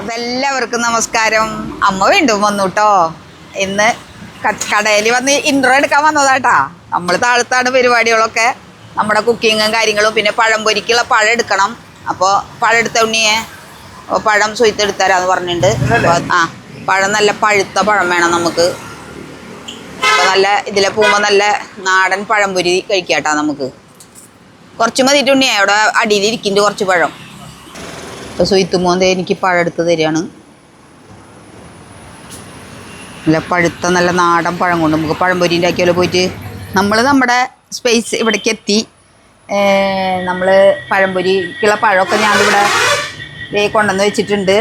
അപ്പൊ എല്ലാവർക്കും നമസ്കാരം. അമ്മ വീണ്ടും വന്നു കേട്ടോ ഇന്ന് കടയിൽ വന്ന് ഇൻട്രോ എടുക്കാൻ വന്നതാട്ടാ. നമ്മൾ താഴത്താണ് പരിപാടികളൊക്കെ. നമ്മുടെ കുക്കിങ്ങും കാര്യങ്ങളും പിന്നെ പഴം പൊരിക്കുള്ള പഴം എടുക്കണം. അപ്പോൾ പഴം എടുത്ത ഉണ്ണിയെ പഴം സുയത്തെടുത്തരാന്ന് പറഞ്ഞിട്ടുണ്ട് ആ പഴം നല്ല പഴുത്ത പഴം വേണം നമുക്ക്. അപ്പോൾ നല്ല ഇതിലെ പോകുമ്പോൾ നല്ല നാടൻ പഴംപൊരി കഴിക്കാട്ടാ നമുക്ക്. കുറച്ച് മതിയിട്ടുണ്ണിയെ അവിടെ അടിയിൽ ഇരിക്കുന്നുണ്ട് കുറച്ച് പഴം. ഇപ്പോൾ സുയിത്തുമോന്ത എനിക്ക് പഴം എടുത്ത് തരികയാണ്. നല്ല പഴുത്ത നല്ല നാടൻ പഴം കൊണ്ട് നമുക്ക് പഴംപൊരി ഉണ്ടാക്കിയാലോ പോയിട്ട്. നമ്മൾ നമ്മുടെ സ്പേസ് ഇവിടേക്ക് എത്തി. നമ്മൾ പഴംപൊരിക്കുള്ള പഴമൊക്കെ ഞാനിവിടെ ദേ കൊണ്ടുവന്ന് വെച്ചിട്ടുണ്ട്.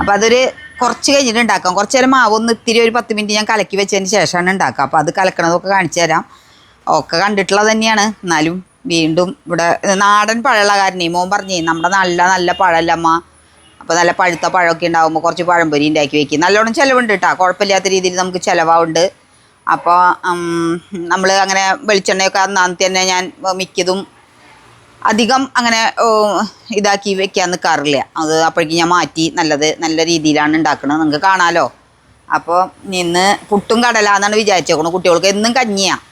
അപ്പോൾ അതൊരു കുറച്ച് കഴിഞ്ഞിട്ട് ഉണ്ടാക്കാം. കുറച്ച് നേരം മാവ് ഒന്ന് ഇത്തിരി ഒരു പത്ത് മിനിറ്റ് ഞാൻ കലക്കി വെച്ചതിന് ശേഷമാണ് ഉണ്ടാക്കുക. അപ്പോൾ അത് കലക്കണതൊക്കെ കാണിച്ചു തരാം. ഒക്കെ കണ്ടിട്ടുള്ളത് തന്നെയാണ്. എന്നാലും വീണ്ടും ഇവിടെ നാടൻ പഴമുള്ള മോൻ പറഞ്ഞേ നമ്മുടെ നല്ല നല്ല പഴമല്ലമ്മ അപ്പം അപ്പോൾ നല്ല പഴുത്ത പഴമൊക്കെ ഉണ്ടാകുമ്പോൾ കുറച്ച് പഴംപൊരി ഉണ്ടാക്കി വെക്കും. നല്ലോണം ചിലവുണ്ട് കേട്ടോ കുഴപ്പമില്ലാത്ത രീതിയിൽ നമുക്ക് ചിലവാവുണ്ട്. അപ്പോൾ നമ്മൾ അങ്ങനെ വെളിച്ചെണ്ണയൊക്കെ അന്നാന്നത്തെ തന്നെ ഞാൻ മിക്കതും അധികം അങ്ങനെ ഇതാക്കി വെക്കാൻ നിൽക്കാറില്ല അത് അപ്പോഴേക്കും ഞാൻ മാറ്റി നല്ലത് നല്ല രീതിയിലാണ് ഉണ്ടാക്കുന്നത് നിങ്ങൾക്ക് കാണാമല്ലോ അപ്പോൾ ഇന്ന് പുട്ടും കടലാന്നാണ് വിചാരിച്ചേക്കണം. കുട്ടികൾക്ക് എന്നും കഞ്ഞിയാണ്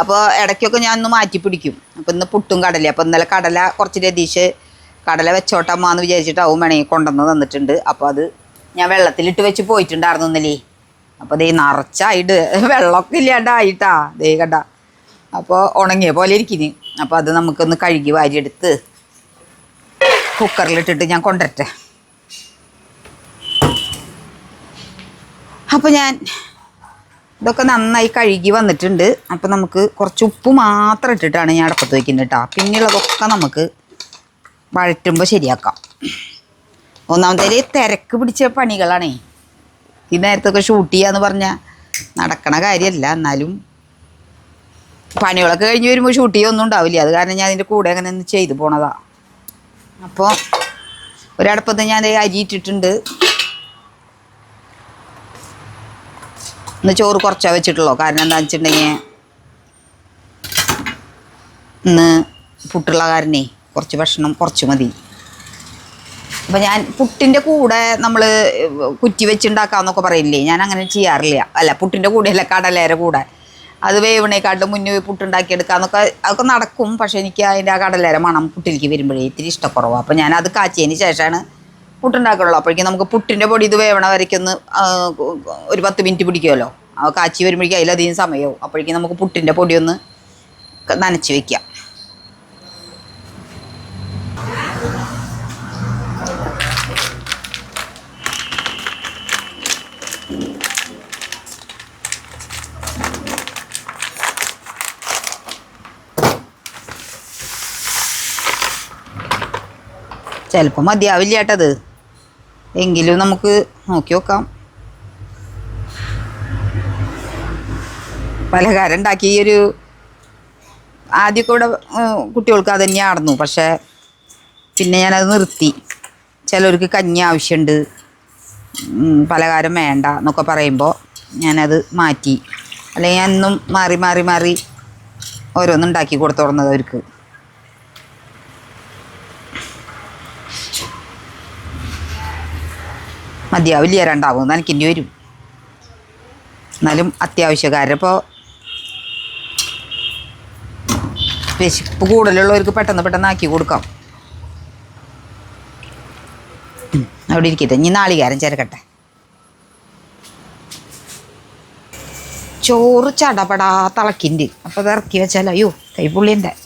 അപ്പോൾ ഇടയ്ക്കൊക്കെ ഞാൻ ഒന്ന് മാറ്റി പിടിക്കും. അപ്പോൾ ഇന്ന് പുട്ടും കടല അപ്പോൾ ഇന്നലെ കടല കുറച്ച് രതീഷ് കടല വെച്ചോട്ടമ്മ എന്ന് വിചാരിച്ചിട്ടാവും വേണമെങ്കിൽ കൊണ്ടുവന്ന് തന്നിട്ടുണ്ട്. അപ്പോൾ അത് ഞാൻ വെള്ളത്തിലിട്ട് വെച്ച് പോയിട്ടുണ്ടായിരുന്നു ഇന്നലെ. അപ്പോൾ ദേ നിറച്ചായിട്ട് വെള്ളമൊക്കെ ഇല്ലാണ്ടായിട്ടാ. ദേ കണ്ട. അപ്പോൾ ഉണങ്ങിയ പോലെ ഇരിക്കുന്നു. അപ്പോൾ അത് നമുക്കൊന്ന് കഴുകി വാരിയെടുത്ത് കുക്കറിലിട്ടിട്ട് ഞാൻ കൊണ്ടുവരട്ടെ. അപ്പോൾ ഞാൻ ഇതൊക്കെ നന്നായി കഴുകി വന്നിട്ടുണ്ട്. അപ്പോൾ നമുക്ക് കുറച്ച് ഉപ്പ് മാത്രം ഇട്ടിട്ടാണ് ഞാൻ അടപ്പത്ത് വയ്ക്കുന്നത് കേട്ടോ പിന്നെയുള്ളതൊക്കെ നമുക്ക് വഴറ്റുമ്പോൾ ശരിയാക്കാം. ഒന്നാമത്തെ തിരക്ക് പിടിച്ച പണികളാണേ. ഈ നേരത്തൊക്കെ ഷൂട്ട് ചെയ്യാന്ന് പറഞ്ഞാൽ നടക്കണ കാര്യമല്ല എന്നാലും പണികളൊക്കെ കഴിഞ്ഞ് വരുമ്പോൾ ഷൂട്ട് ചെയ്യൊന്നും ഉണ്ടാവില്ല. അത് കാരണം ഞാൻ അതിന്റെ കൂടെ അങ്ങനെ ഒന്ന് ചെയ്തു പോണതാ. അപ്പോൾ ഒരടപ്പത്ത് ഞാൻ അരി ഇട്ടിട്ടുണ്ട്. ഇന്ന് ചോറ് കുറച്ചാ വെച്ചിട്ടുള്ളൂ? കാരണം എന്താ വെച്ചിട്ടുണ്ടെങ്കിൽ ഇന്ന് പുട്ടുള്ള കാരണേ കുറച്ച് ഭക്ഷണം കുറച്ച് മതി. അപ്പം ഞാൻ പുട്ടിന്റെ കൂടെ നമ്മൾ കുറ്റി വെച്ചുണ്ടാക്കാമെന്നൊക്കെ പറയില്ലേ? ഞാൻ അങ്ങനെ ചെയ്യാറില്ല. അല്ല പുട്ടിന്റെ കൂടെയല്ല കടലേരെ കൂടെ. അത് വേവണേക്കാട്ടും മുന്നേ പുട്ടുണ്ടാക്കിയെടുക്കാന്നൊക്കെ അതൊക്കെ നടക്കും. പക്ഷേ എനിക്ക് അതിന്റെ ആ കടലേര മണം പുട്ടിലേക്ക് വരുമ്പോഴേ ഇത്തിരി ഇഷ്ടക്കുറവാണ് അപ്പോൾ ഞാൻ അത് കാച്ചിയതിന് ശേഷമാണ് പുട്ടുണ്ടാക്കുള്ളൂ അപ്പോഴേക്കും നമുക്ക് പുട്ടിന്റെ പൊടി ഇത് വേവണ വരയ്ക്കൊന്ന് ഒരു പത്ത് മിനിറ്റ് പിടിക്കുമല്ലോ. കാച്ചി വരുമ്പോഴേക്കും അതിലധികം സമയവും. അപ്പോഴേക്കും നമുക്ക് പുട്ടിന്റെ പൊടി ഒന്ന് നനച്ച് വയ്ക്കാം ചിലപ്പോൾ മതിയാവില്ല കേട്ടത് എങ്കിലും നമുക്ക് നോക്കി നോക്കാം. പലഹാരം ഉണ്ടാക്കി ഒരു ആദ്യമൊക്കെ ഇവിടെ കുട്ടികൾക്ക് അത് തന്നെയായിരുന്നു. പക്ഷേ പിന്നെ ഞാനത് നിർത്തി. ചിലർക്ക് കഞ്ഞി ആവശ്യമുണ്ട്. പലഹാരം വേണ്ട എന്നൊക്കെ പറയുമ്പോൾ ഞാനത് മാറ്റി. അല്ലെങ്കിൽ ഞാൻ എന്നും മാറി മാറി മാറി ഓരോന്നുണ്ടാക്കി കൊടുത്തു തുടങ്ങുന്നത് അവർക്ക്. മതിയാവില്ല രണ്ടാവും. നനയ്ക്കേണ്ടി വരും. എന്നാലും അത്യാവശ്യക്കാരപ്പോൾ വിശപ്പ് കൂടുതലുള്ളവർക്ക് പെട്ടെന്ന് പെട്ടെന്ന് ആക്കി കൊടുക്കാം. അവിടെ ഇരിക്കട്ടെ. ഇനി നാളികാരം ചേർക്കട്ടെ. ചോറ് ചടപടാ തിളക്കിന്റെ. അപ്പോൾ അത് ഇറക്കി വെച്ചാലോ. അയ്യോ കൈപ്പുള്ളിന്റെ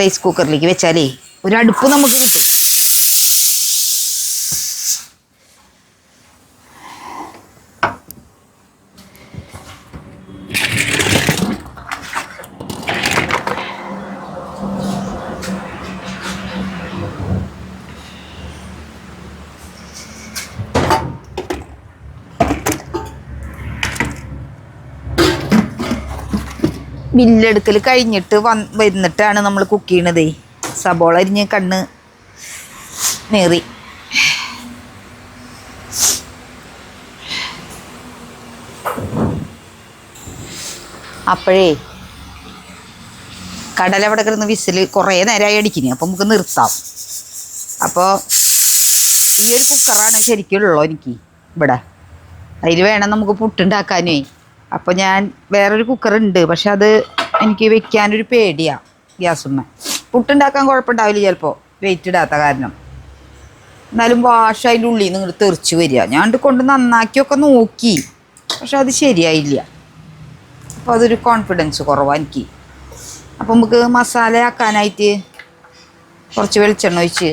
റൈസ് കുക്കറിലേക്ക് വെച്ചാലേ ഒരു അടുപ്പ് നമുക്ക് കിട്ടും. ബില്ലെടുക്കൽ കഴിഞ്ഞിട്ട് വന്ന് വരുന്നിട്ടാണ് നമ്മൾ കുക്ക് ചെയ്യണതേ. സബോള അരിഞ്ഞ് കണ്ണ് നേറി. അപ്പോഴേ കടല അവിടെ കിടന്ന് വിസിൽ കുറേ നേരമായി അടിക്കുന്നു അപ്പം നമുക്ക് നിർത്താം. അപ്പോൾ ഈ ഒരു കുക്കറാണ് ശരിക്കുള്ളൂ എനിക്ക് ഇവിടെ. അതിൽ വേണം നമുക്ക് പുട്ടുണ്ടാക്കാനേ. അപ്പോൾ ഞാൻ വേറൊരു കുക്കറുണ്ട് പക്ഷെ അത് എനിക്ക് വെക്കാനൊരു പേടിയാണ് ഗ്യാസുമ്മ പുട്ടുണ്ടാക്കാൻ കുഴപ്പമുണ്ടാവില്ല ചിലപ്പോൾ വെയിറ്റ് ഇടാത്ത കാരണം. എന്നാലും വാഷ് അതിന്റെ ഉള്ളിൽ നിന്ന് ഇങ്ങോട്ട് തെറിച്ച് വരിക. ഞാൻ കൊണ്ട് നന്നാക്കിയൊക്കെ നോക്കി പക്ഷെ അത് ശരിയായില്ല. അപ്പോൾ അതൊരു കോൺഫിഡൻസ് കുറവാണ് എനിക്ക്. അപ്പോൾ നമുക്ക് മസാല ആക്കാനായിട്ട് കുറച്ച് വെളിച്ചെണ്ണ ഒഴിച്ച്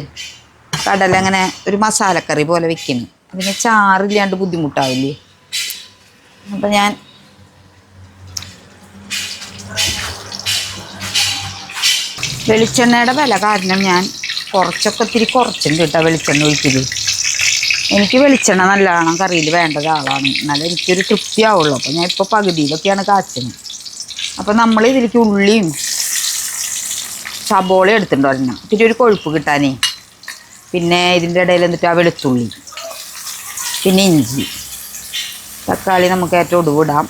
കടല അങ്ങനെ ഒരു മസാലക്കറി പോലെ വെക്കുന്നു അതിന് ചാറില്ലാണ്ട് ബുദ്ധിമുട്ടാവില്ലേ? അപ്പം ഞാൻ വെളിച്ചെണ്ണയുടെ വില കാരണം ഞാൻ കുറച്ചൊക്കെ ഒത്തിരി കുറച്ചുണ്ട് കേട്ടോ വെളിച്ചെണ്ണ ഒഴിച്ചത് എനിക്ക് വെളിച്ചെണ്ണ നല്ലതാണ് കറിയിൽ വേണ്ടത് ആളാണ്. എന്നാലും എനിക്കൊരു തൃപ്തിയാവുള്ളൂ അപ്പോൾ ഞാൻ ഇപ്പോൾ പകുതിയിലൊക്കെയാണ് കാച്ചുന്നത് അപ്പോൾ നമ്മൾ ഇതിലേക്ക് ഉള്ളിയും സബോള എടുത്തിട്ടുണ്ട് ഒരെണ്ണം. ഇത്തിരി ഒരു കൊഴുപ്പ് കിട്ടാനേ. പിന്നെ ഇതിന്റെ ഇടയിൽ എന്നിട്ട് ആ വെളുത്തുള്ളി പിന്നെ ഇഞ്ചി തക്കാളി നമുക്ക് ഏറ്റവും ഒടുവിടാം.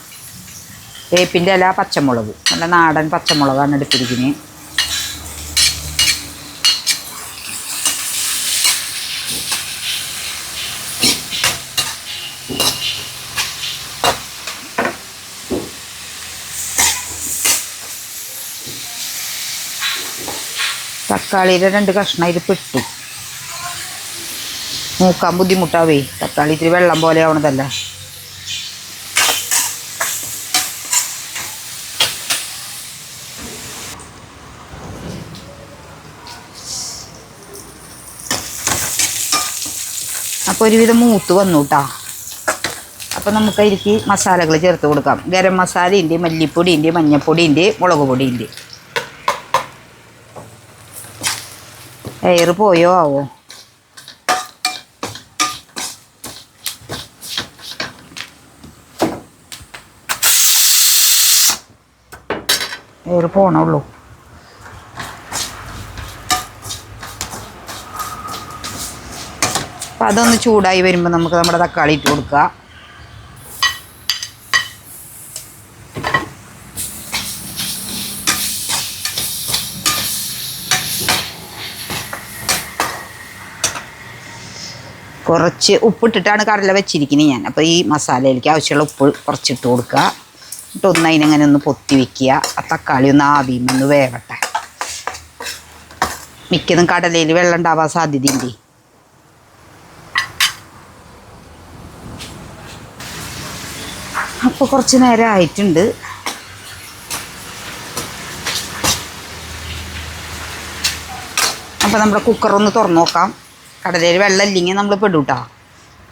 വേപ്പിന്റെ ഇല പച്ചമുളക്. നല്ല നാടൻ പച്ചമുളകാണ് എടുത്തിരിക്കുന്നത്. തക്കാളിയുടെ രണ്ട് കഷ്ണം അതിൽ പെട്ടു. മൂക്കാൻ ബുദ്ധിമുട്ടാവേ. തക്കാളി ഇത്തിരി വെള്ളം പോലെ ആവണതല്ല. അപ്പോൾ ഒരുവിധം മൂത്ത് വന്നു കേട്ടോ അപ്പോൾ നമുക്ക് അതിലേക്ക് മസാലകൾ ചേർത്ത് കൊടുക്കാം. ഗരം മസാലയുണ്ട് മല്ലിപ്പൊടിയുണ്ട് മഞ്ഞൾപ്പൊടിയുണ്ട് മുളക് പൊടിയുണ്ട്. എയർ പോയോ? ആവോ. എയർ പോണുള്ളൂ അപ്പം അതൊന്ന് ചൂടായി വരുമ്പോൾ നമുക്ക് നമ്മുടെ തക്കാളി ഇട്ട് കൊടുക്കുക കുറച്ച് ഉപ്പിട്ടിട്ടാണ് കടല വെച്ചിരിക്കുന്നത് ഞാൻ. അപ്പോൾ ഈ മസാലയിലേക്ക് ആവശ്യമുള്ള ഉപ്പ് കുറച്ചിട്ട് കൊടുക്കുക. എന്നിട്ട് ഒന്ന് അതിനങ്ങനെ ഒന്ന് പൊത്തി വെക്കുക. ആ തക്കാളി ഒന്ന് ആവിയുമെന്ന് വേവട്ടെ. മിക്കതും കടലയിൽ വെള്ളം ഉണ്ടാവാൻ സാധ്യതയുണ്ട് അപ്പോൾ കുറച്ച് നേരം ആയിട്ടുണ്ട്. അപ്പോൾ നമ്മുടെ കുക്കറൊന്ന് തുറന്നു നോക്കാം. കടലയിൽ വെള്ളം ഇല്ലെങ്കിൽ നമ്മൾ പെടൂട്ടാ.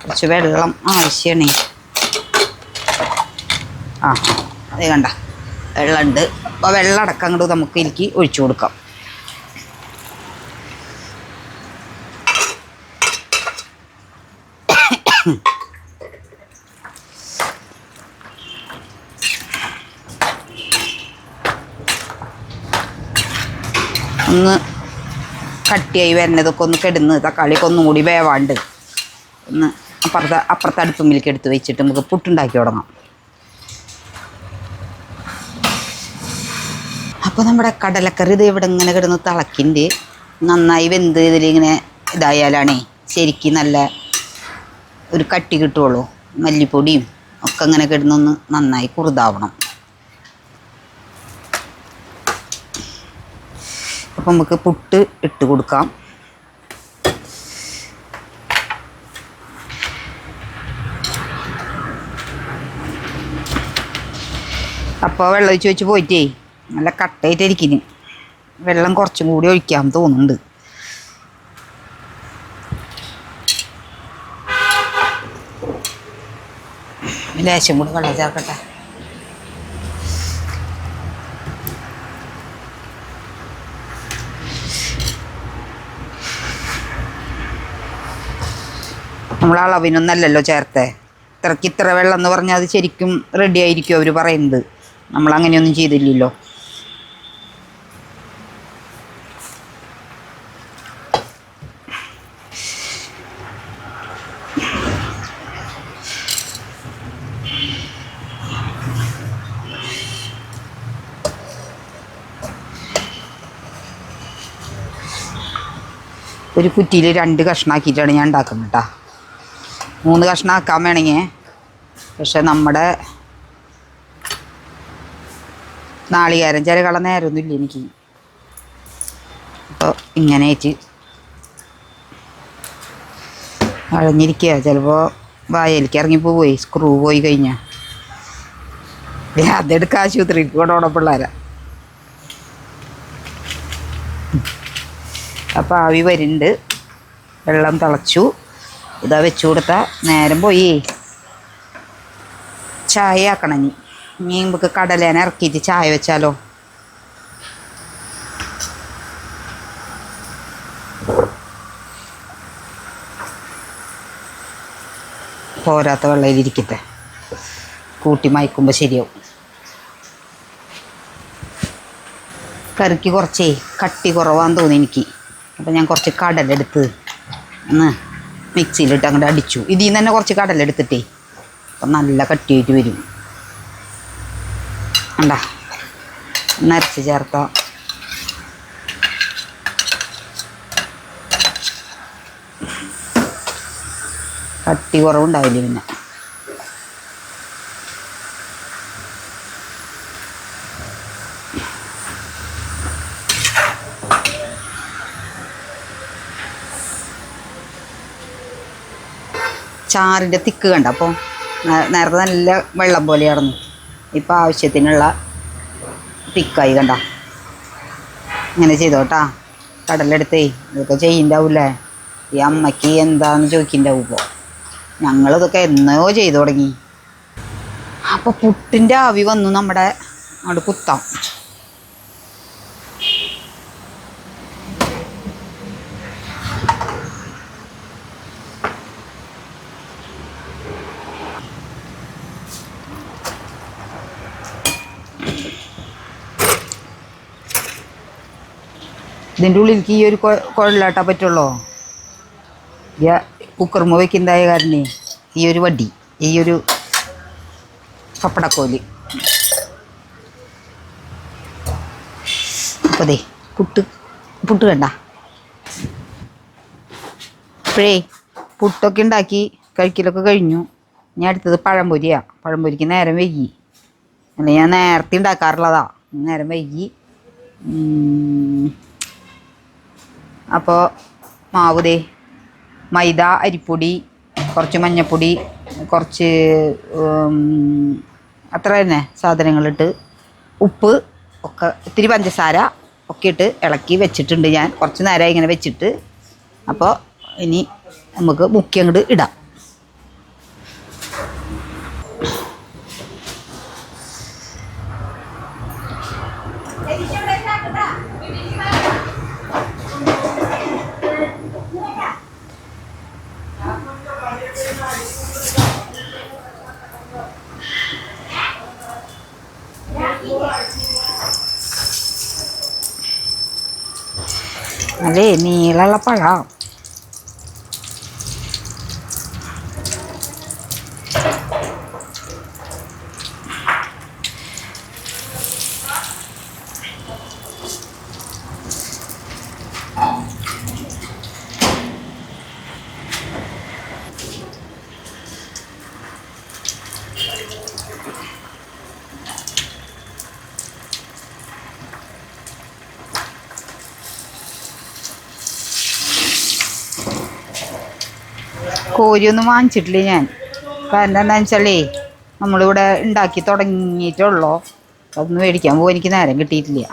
കുറച്ച് വെള്ളം ആവശ്യമാണ് ആ അത് കണ്ട. വെള്ളമുണ്ട് അപ്പോൾ വെള്ളം അടക്കം അങ്ങോട്ട് നമുക്ക് എനിക്ക് ഒഴിച്ചു കൊടുക്കാം. ഒന്ന് കട്ടിയായി വരുന്നതൊക്കെ ഒന്ന് കിടന്ന് തക്കാളിയൊക്കെ ഒന്നും കൂടി വേവാണ്ട് ഒന്ന് അപ്പുറത്തെ അപ്പുറത്തെ അടുപ്പുമ്പിലേക്ക് എടുത്ത് വെച്ചിട്ട് നമുക്ക് പുട്ടുണ്ടാക്കി തുടങ്ങാം. അപ്പോൾ നമ്മുടെ കടലക്കറി ഇത് ഇവിടെ ഇങ്ങനെ കിടന്ന് തിളക്കിന്റെ നന്നായി വെന്ത് ഇതിലിങ്ങനെ ഇതായാലാണേ ശരിക്കും നല്ല ഒരു കട്ടി കിട്ടുള്ളൂ മല്ലിപ്പൊടിയും ഒക്കെ ഇങ്ങനെ കിടന്നൊന്ന് നന്നായി കുറുതാവണം. അപ്പം നമുക്ക് പുട്ട് ഇട്ട് കൊടുക്കാം. അപ്പോൾ വെള്ളം ഒഴിച്ച് വെച്ച് പോയിട്ടേ നല്ല കട്ടയിട്ടിരിക്കുന്നു വെള്ളം കുറച്ചും കൂടി ഒഴിക്കാൻ തോന്നുന്നുണ്ട്. ലേശം കൂടി വെള്ളം ചേർക്കട്ടെ. നമ്മൾ അളവിനൊന്നല്ലല്ലോ ചേർത്തേ. ഇത്രയ്ക്ക് ഇത്ര വെള്ളം എന്ന് പറഞ്ഞാൽ അത് ശരിക്കും റെഡി ആയിരിക്കും അവർ പറയുന്നത്. നമ്മൾ അങ്ങനെയൊന്നും ചെയ്തില്ലല്ലോ. ഒരു കുറ്റിയിൽ രണ്ട് കഷ്ണാക്കിയിട്ടാണ് ഞാൻ ഉണ്ടാക്കുന്നത് കേട്ടോ മൂന്ന് കഷ്ണം ആക്കാൻ വേണമെങ്കിൽ പക്ഷെ നമ്മുടെ നാളികേരം ചിരകള നേരമൊന്നുമില്ല എനിക്ക്. അപ്പോൾ ഇങ്ങനെ ആയിട്ട് അഴഞ്ഞിരിക്കുക ചിലപ്പോൾ വായലിക്ക് ഇറങ്ങി പോയി സ്ക്രൂ പോയി കഴിഞ്ഞാൽ അതെടുക്ക ആശുപത്രിക്ക് കൊണ്ടോണം പിള്ളേരെ. അപ്പോൾ ആവി വരുന്നുണ്ട്. വെള്ളം തിളച്ചു. ഇതാ വെച്ചു കൊടുത്താൽ നേരം പോയി. ചായ ആക്കണം ഇനി. ഇനി നമുക്ക് കടലേനെ ഇറക്കിയിട്ട് ചായ വെച്ചാലോ? പോരാത്ത വെള്ളയിലിരിക്കട്ടെ കൂട്ടി മയക്കുമ്പോൾ ശരിയാവും. കറിക്ക് കുറച്ചേ കട്ടി കുറവാന്ന് തോന്നി എനിക്ക്. അപ്പം ഞാൻ കുറച്ച് കടലെടുത്ത് ഒന്ന് മിക്സിയിലിട്ട് അങ്ങോട്ട് അടിച്ചു. ഇതിൽ നിന്ന് തന്നെ കുറച്ച് കടലെടുത്തിട്ടേ അപ്പം നല്ല കട്ടിയായിട്ട് വരും. കണ്ടാ? നരച്ച് ചേർത്ത. കട്ടി കുറവുണ്ടാവില്ല പിന്നെ? ചാറിന്റെ തിക്ക് കണ്ട? അപ്പോൾ നേരത്തെ നല്ല വെള്ളം പോലെയായിരുന്നു. ഇപ്പോൾ ആവശ്യത്തിനുള്ള തിക്കായി കണ്ട? ഇങ്ങനെ ചെയ്തോട്ടാ കടലെടുത്തേ ഇതൊക്കെ ചെയ്യണ്ടാവൂലേ ഈ അമ്മയ്ക്ക് എന്താന്ന് ചോദിക്കണ്ടാവും ഇപ്പോൾ ഞങ്ങളിതൊക്കെ എന്നോ ചെയ്തു തുടങ്ങി. അപ്പോൾ പുട്ടിന്റെ ആവി വന്നു നമ്മുടെ അവിടെ കുത്താം. ഇതിന്റെ ഉള്ളിലേക്ക് ഈ ഒരു കുഴലാട്ടാ പറ്റുള്ളൂ? കുക്കർമ വയ്ക്കുന്നതായ കാരണേ? ഈ ഒരു വടി ഈ ഒരു പപ്പടക്കോൽ. അപ്പോൾ പുട്ട് പുട്ട് കണ്ട. അപ്പോഴേ പുട്ടൊക്കെ ഉണ്ടാക്കി കഴിക്കലൊക്കെ കഴിഞ്ഞു. ഞാൻ അടുത്തത് പഴംപൊരിയാണ് പഴംപൊരിക്ക് നേരം വൈകി. അല്ല ഞാൻ നേരത്തെ ഉണ്ടാക്കാറുള്ളതാ. നേരം വൈകി. അപ്പോൾ മാവ് ദേ മൈദ അരിപ്പൊടി കുറച്ച് മഞ്ഞൾപ്പൊടി കുറച്ച് അത്ര തന്നെ സാധനങ്ങളിട്ട് ഉപ്പ് ഒക്കെ ഇത്തിരി പഞ്ചസാര ഒക്കെ ഇട്ട് ഇളക്കി വെച്ചിട്ടുണ്ട് ഞാൻ. കുറച്ച് നേരം ഇങ്ങനെ വെച്ചിട്ട്. അപ്പോൾ ഇനി നമുക്ക് മുക്കി അങ്ങോട്ട് ഇടാം. അതെ നീളമുള്ള പഴം കോരിയൊന്നും വാങ്ങിച്ചിട്ടില്ല ഞാൻ. കാരണം എന്താണെന്ന് വെച്ചാലേ നമ്മളിവിടെ ഉണ്ടാക്കി തുടങ്ങിയിട്ടുള്ളൂ? അതൊന്നും മേടിക്കാൻ പോകും എനിക്ക് നേരം കിട്ടിയിട്ടില്ല.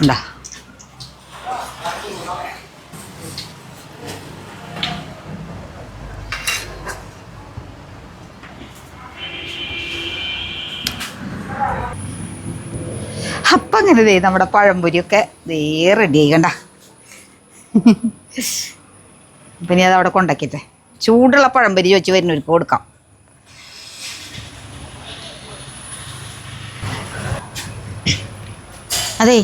ഉണ്ടാ അപ്പം അങ്ങനെ ദേ നമ്മുടെ പഴംപൊരിയൊക്കെ ദേ റെഡി ആയി പിന്നെ അത് അവിടെ കൊണ്ടാക്കിട്ടെ. ചൂടുള്ള പഴംപൊരി ചോദിച്ച് വരുന്നവർക്ക് കൊടുക്കാം. അതെ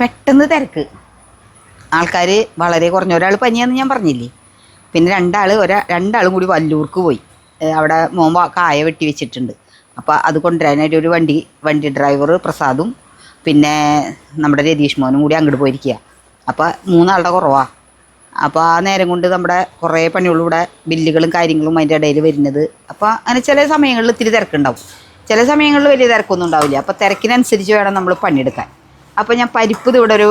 പെട്ടെന്ന് തിരക്ക്. ആൾക്കാർ വളരെ കുറഞ്ഞ ഒരാൾ പനിയാന്ന് ഞാൻ പറഞ്ഞില്ലേ? പിന്നെ രണ്ടാൾ ഒരാ രണ്ടാളും കൂടി വല്ലൂർക്ക് പോയി. അവിടെ മോൻ കായ വെട്ടി വെച്ചിട്ടുണ്ട്. അപ്പോൾ അത് കൊണ്ടുവരാനായിട്ട് ഒരു വണ്ടി വണ്ടി ഡ്രൈവർ പ്രസാദും പിന്നെ നമ്മുടെ രതീഷ് മോനും കൂടി അങ്ങോട്ട് പോയിരിക്കുക അപ്പോൾ മൂന്നാളുടെ കുറവാണ് അപ്പോൾ ആ നേരം കൊണ്ട് നമ്മുടെ കുറേ പണികളും ഇവിടെ ബില്ലുകളും കാര്യങ്ങളും അതിന്റെ ഇടയിൽ വരുന്നത്. അപ്പോൾ അങ്ങനെ ചില സമയങ്ങളിൽ ഇത്തിരി തിരക്കുണ്ടാവും. ചില സമയങ്ങളിൽ വലിയ തിരക്കൊന്നും ഉണ്ടാവില്ല. അപ്പോൾ തിരക്കിനനുസരിച്ച് വേണം നമ്മൾ പണിയെടുക്കാൻ. അപ്പോൾ ഞാൻ പരിപ്പ് ഇവിടെ ഒരു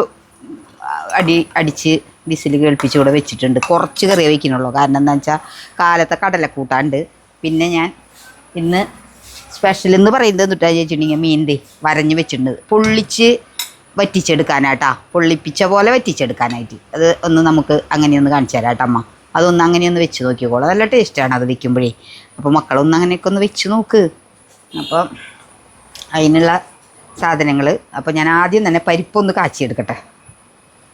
അടി അടിച്ച് വിസിൽ കേൾപ്പിച്ച് ഇവിടെ വെച്ചിട്ടുണ്ട്. കുറച്ച് കറി വയ്ക്കണുള്ളൂ കാരണം എന്താ വെച്ചാൽ കാലത്തെ കടലക്കൂട്ടാണ്ട് പിന്നെ ഞാൻ ഇന്ന് സ്പെഷ്യൽ എന്ന് പറയുന്നത് എന്നിട്ടാ ചോദിച്ചിട്ടുണ്ടെങ്കിൽ മീന്റെ വരഞ്ഞ് വെച്ചിട്ടുണ്ട് പൊള്ളിച്ച് വറ്റിച്ചെടുക്കാനാട്ടാ പൊള്ളിപ്പിച്ച പോലെ വറ്റിച്ചെടുക്കാനായിട്ട്. അത് ഒന്ന് നമുക്ക് അങ്ങനെയൊന്ന് കാണിച്ചു തരാം അമ്മ. അതൊന്ന് അങ്ങനെയൊന്ന് വെച്ച് നോക്കിക്കോളൂ. നല്ല ടേസ്റ്റാണ് അത് വെക്കുമ്പോഴേ. അപ്പോൾ മക്കളൊന്ന് അങ്ങനെയൊക്കെ ഒന്ന് വെച്ച് നോക്ക്. അപ്പം അതിനുള്ള സാധനങ്ങൾ അപ്പോൾ ഞാൻ ആദ്യം തന്നെ പരിപ്പൊന്ന് കാച്ചിയെടുക്കട്ടെ.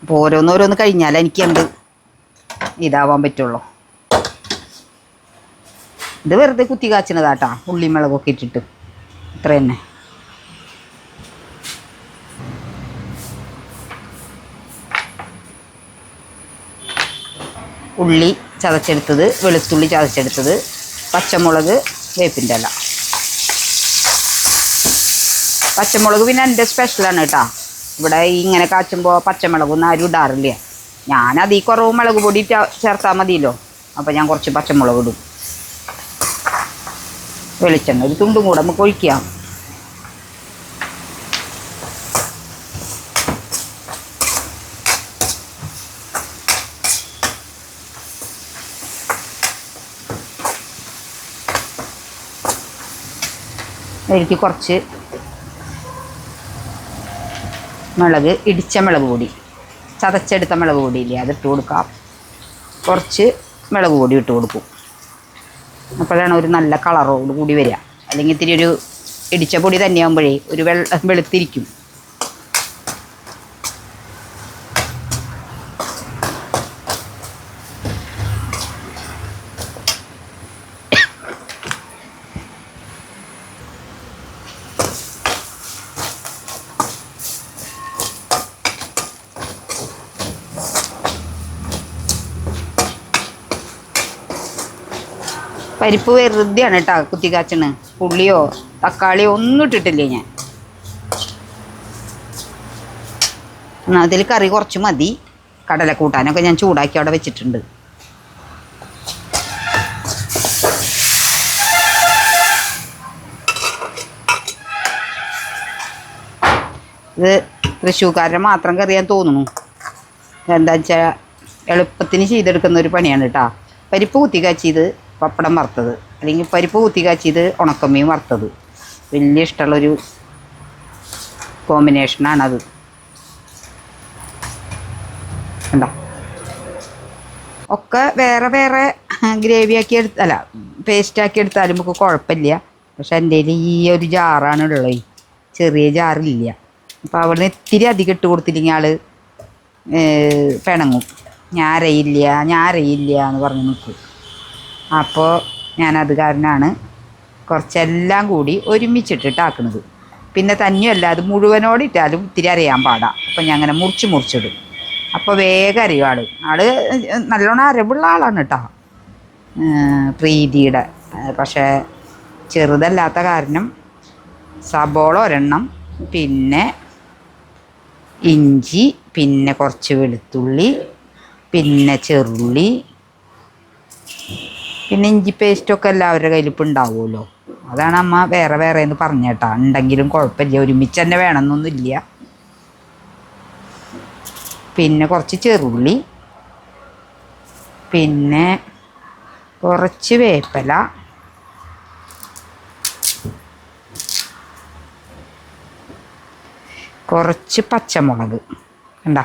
അപ്പോൾ ഓരോന്നോരോന്ന് കഴിഞ്ഞാൽ എനിക്ക് എന്ത് ഇതാവാൻ പറ്റുള്ളൂ. ഇത് വെറുതെ കുത്തി കാച്ചണതാട്ടാ ഉള്ളി മുളകൊക്കെ ഇട്ടിട്ട്. ഇത്ര തന്നെ. ഉള്ളി ചതച്ചെടുത്തത് വെളുത്തുള്ളി ചതച്ചെടുത്തത് പച്ചമുളക് വേപ്പിന്റെ ഇല. പച്ചമുളക് പിന്നെ എന്റെ സ്പെഷ്യലാണ് കേട്ടോ. ഇവിടെ ഇങ്ങനെ കാച്ചുമ്പോൾ പച്ചമുളകൊന്നും ആരും ഇടാറില്ല? ഞാനത് ഈ കുറവ് മുളക് പൊടി ചേർത്താൽ മതിയല്ലോ. അപ്പോൾ ഞാൻ കുറച്ച് പച്ചമുളക് ഇടും. വെളിച്ചെണ്ണ. ഒരു തുണ്ടും കൂടെ നമുക്ക് ഒഴിക്കാം. എനിക്ക് കുറച്ച് മുളക് ഇടിച്ച മുളക് പൊടി. ചതച്ചെടുത്ത മുളക് പൊടിയില്ലേ അതിട്ട് കൊടുക്കാം. കുറച്ച് മുളക് പൊടി ഇട്ട് കൊടുക്കും. അപ്പോഴാണ് ഒരു നല്ല കളറോട് കൂടി വരിക. അല്ലെങ്കിൽ ഇത്തിരി ഒരു ഇടിച്ച പൊടി തന്നെയാകുമ്പോഴേ ഒരു വെള്ള വെളുത്തിരിക്കും. പരിപ്പ് വെറുതെയാണ് കേട്ടോ കുത്തി കാച്ചണ് പുള്ളിയോ തക്കാളിയോ ഒന്നും ഇട്ടിട്ടില്ലേ ഞാൻ. എന്നാൽ അതിൽ കറി കുറച്ച് മതി. കടല കൂട്ടാനൊക്കെ ഞാൻ ചൂടാക്കി അവിടെ വെച്ചിട്ടുണ്ട്. ഇത് തൃശ്ശൂക്കാരനെ മാത്രം കറിയാൻ തോന്നുന്നു. എന്താ വെച്ചാൽ എളുപ്പത്തിന് ചെയ്തെടുക്കുന്ന ഒരു പണിയാണ് കേട്ടോ പരിപ്പ് കുത്തി കാച്ചിയത് പപ്പടം വറുത്തത്. അല്ലെങ്കിൽ പരിപ്പ് കുത്തി കാച്ചിയത് ഉണക്കമ്മീൻ വറുത്തത്. വലിയ ഇഷ്ടമുള്ളൊരു കോമ്പിനേഷനാണത് കണ്ടോ? ഒക്കെ വേറെ വേറെ ഗ്രേവി ആക്കി എടുത്ത അല്ല പേസ്റ്റ് ആക്കി എടുത്താലും നമുക്ക് കുഴപ്പമില്ല. പക്ഷെ എന്റെ ഈ ഒരു ജാറാണ് ഉള്ളത്. ചെറിയ ജാറില്ല അപ്പോൾ അവിടുന്ന് ഇത്തിരി അധികം ഇട്ട് കൊടുത്തില്ലെങ്കിൽ ആൾ പിണങ്ങും. ഞാൻ അറിയില്ല ഞാൻ അറിയില്ല എന്ന് പറഞ്ഞ് നിൽക്കും അപ്പോൾ ഞാനത് കാരണമാണ് കുറച്ചെല്ലാം കൂടി ഒരുമിച്ചിട്ടിട്ടാക്കുന്നത് പിന്നെ തന്നെയല്ല അത് മുഴുവനോട് ഇട്ടാലും ഇത്തിരി അറിയാൻ പാടാം. അപ്പം ഞാൻ അങ്ങനെ മുറിച്ച് മുറിച്ചിടും. അപ്പോൾ വേഗം അറിയും ആൾ. ആൾ നല്ലോണം അറിവുള്ള ആളാണ് കേട്ടോ പ്രീതിയുടെ. പക്ഷേ ചെറുതല്ലാത്ത കാരണം സബോള ഒരെണ്ണം പിന്നെ ഇഞ്ചി പിന്നെ കുറച്ച് വെളുത്തുള്ളി പിന്നെ ചെറുള്ളി പിന്നെ ഇഞ്ചി പേസ്റ്റൊക്കെ എല്ലാവരുടെ കയ്യിൽ ഇപ്പം ഉണ്ടാവുമല്ലോ. അതാണ് അമ്മ വേറെ വേറെ എന്ന് പറഞ്ഞേട്ടാ. ഉണ്ടെങ്കിലും കുഴപ്പമില്ല. ഒരുമിച്ച് തന്നെ വേണമെന്നൊന്നുമില്ല പിന്നെ കുറച്ച് ചെറുള്ളി. പിന്നെ കുറച്ച് വേപ്പില. കുറച്ച് പച്ചമുളക്. കണ്ട?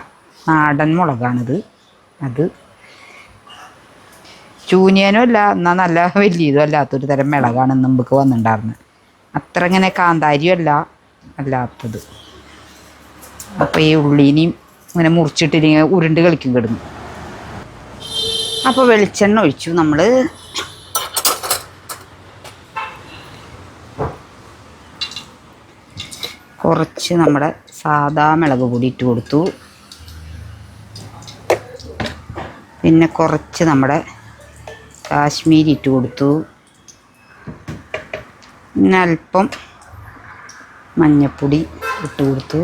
നാടൻ മുളകാണിത്. അത് ചൂനിയനും അല്ല എന്നാൽ നല്ല വലിയ ഇതും അല്ലാത്തൊരു തരം മിളകാണ് നമുക്ക് വന്നിട്ടുണ്ടായിരുന്നത് അത്ര ഇങ്ങനെ കാന്താരിയും അല്ല അല്ലാത്തത്. അപ്പോൾ ഈ ഉള്ളീനെയും ഇങ്ങനെ മുറിച്ചിട്ടില്ലെങ്കിൽ ഉരുണ്ട് കളിക്കും കിടന്നു. അപ്പോൾ വെളിച്ചെണ്ണ ഒഴിച്ചു. നമ്മൾ കുറച്ച് നമ്മുടെ സാദാ മുളക് പൊടി ഇട്ട് കൊടുത്തു. പിന്നെ കുറച്ച് നമ്മുടെ കാശ്മീരി ഇട്ട് കൊടുത്തു. പിന്നെ അല്പം മഞ്ഞപ്പൊടി ഇട്ട് കൊടുത്തു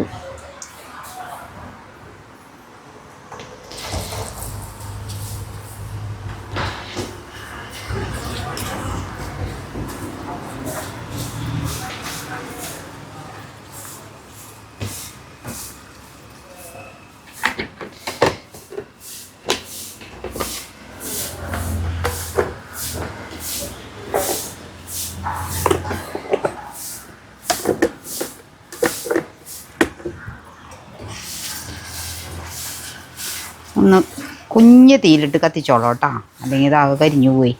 ഒന്ന് തീയിലിട്ട് കത്തിച്ചോളൂ കേട്ടോ. അല്ലെങ്കിൽ ഇതാകെ കരിഞ്ഞു പോയി.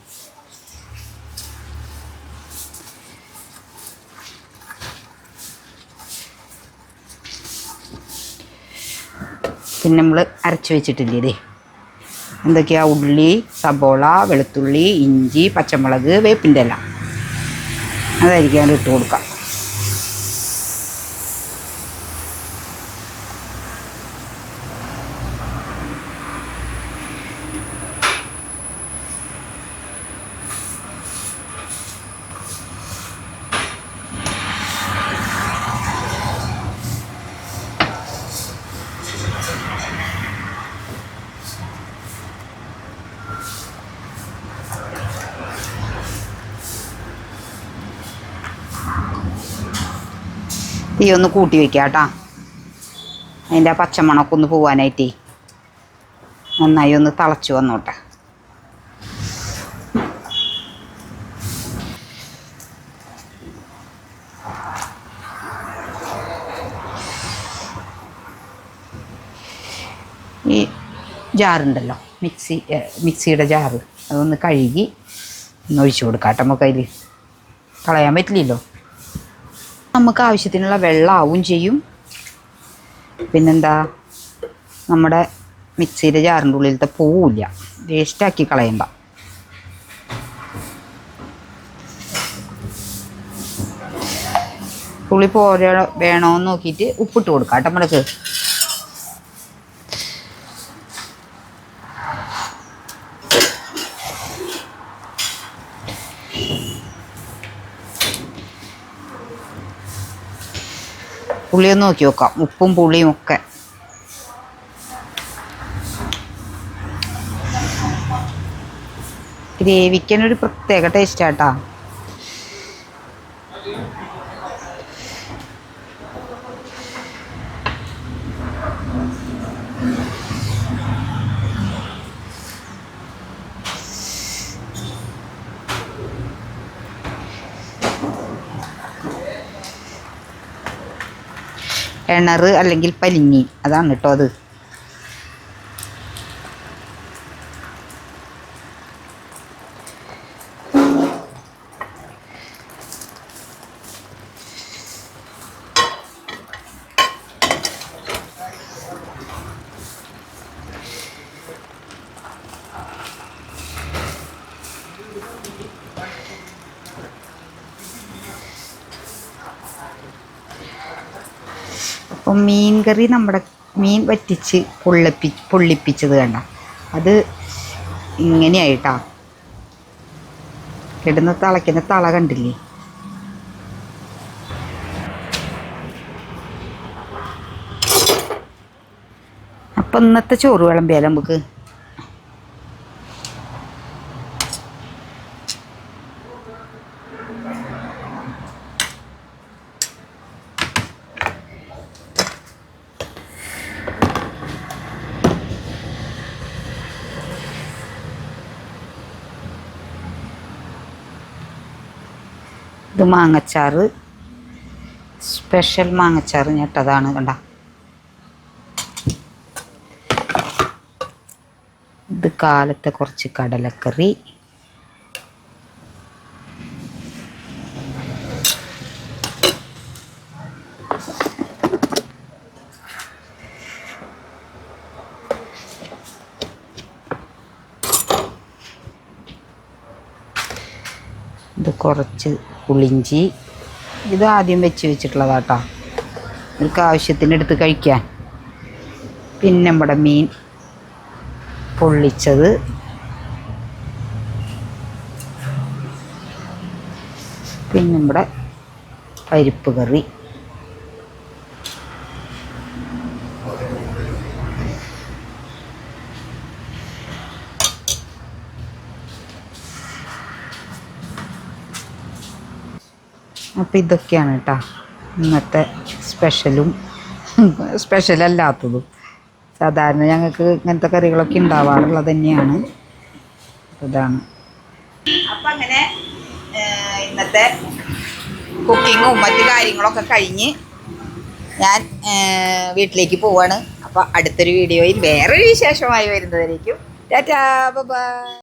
പിന്നെ നമ്മൾ അരച്ച് വെച്ചിട്ടില്ലേ ഇതേ? എന്തൊക്കെയാ? ഉള്ളി സബോള വെളുത്തുള്ളി ഇഞ്ചി പച്ചമുളക് വേപ്പിന്റെ ഇല. അതായിരിക്കും അതിൽ ഇട്ട് കൊടുക്കാം തീ ഒന്ന് കൂട്ടി വെക്കാം കേട്ടോ അതിന്റെ ആ പച്ചമണമൊക്കെ ഒന്ന് പോവാനായിട്ടേ. നന്നായി ഒന്ന് തിളച്ചു വന്നോട്ടെ. ഈ ജാറുണ്ടല്ലോ. മിക്സി മിക്സിയുടെ ജാറ്. അതൊന്ന് കഴുകി ഒന്ന് ഒഴിച്ചു കൊടുക്കാം കേട്ടോ നമുക്ക് അതിൽ കളയാൻ പറ്റില്ലല്ലോ. നമുക്ക് ആവശ്യത്തിനുള്ള വെള്ളമാവും ചെയ്യും. പിന്നെന്താ? നമ്മുടെ മിക്സിയുടെ ജാറിന്റെ ഉള്ളിലത്തെ പോവില്ല. വേസ്റ്റാക്കി കളയണ്ട. പുളി പോര വേണോന്ന് നോക്കിയിട്ട് ഉപ്പിട്ട് കൊടുക്കാം കേട്ടോ നമ്മൾക്ക്. പുളിയൊന്ന് നോക്കി നോക്കാം. ഉപ്പും പുളിയും ഒക്കെ. ഗ്രേവിക്കനൊരു പ്രത്യേക ടേസ്റ്റ് ആട്ടാ എണറ് അല്ലെങ്കിൽ പലിങ്ങി അതാണ് കേട്ടോ അത്. അപ്പം മീൻ കറി നമ്മുടെ മീൻ വറ്റിച്ച് പൊള്ളിപ്പി പൊള്ളിപ്പിച്ചത് കണ്ട. അത് ഇങ്ങനെയായിട്ടാ. കിടന്ന് തളയ്ക്കുന്ന തള കണ്ടില്ലേ? അപ്പം ഇന്നത്തെ ചോറ് വിളമ്പിയാലോ നമുക്ക്? മാങ്ങച്ചാറ്. സ്പെഷ്യൽ മാങ്ങച്ചാറ് ഞെട്ടതാണ് കണ്ട. ഇത് കാലത്തെ കുറച്ച് കടലക്കറി. കുറച്ച് പുളിഞ്ചി. ഇത് ആദ്യം വെച്ച് വെച്ചിട്ടുള്ളതാട്ടോ. നിങ്ങൾക്ക് ആവശ്യത്തിന് എടുത്ത് കഴിക്കാൻ പിന്നെ നമ്മുടെ മീൻ പൊള്ളിച്ചത്. പിന്നെ നമ്മുടെ പരിപ്പ് കറി. അപ്പം ഇതൊക്കെയാണ് കേട്ടോ ഇന്നത്തെ സ്പെഷ്യലും. സ്പെഷ്യലല്ലാത്തതും സാധാരണ ഞങ്ങൾക്ക് ഇങ്ങനത്തെ കറികളൊക്കെ ഉണ്ടാവാറുള്ളത് തന്നെയാണ്. ഇതാണ്. അപ്പം അങ്ങനെ ഇന്നത്തെ കുക്കിങ്ങും മറ്റു കാര്യങ്ങളൊക്കെ കഴിഞ്ഞ് ഞാൻ വീട്ടിലേക്ക് പോവാണ്. അപ്പോൾ അടുത്തൊരു വീഡിയോയിൽ വേറൊരു വിശേഷമായി വരുന്നതായിരിക്കും ടാറ്റാ ബൈ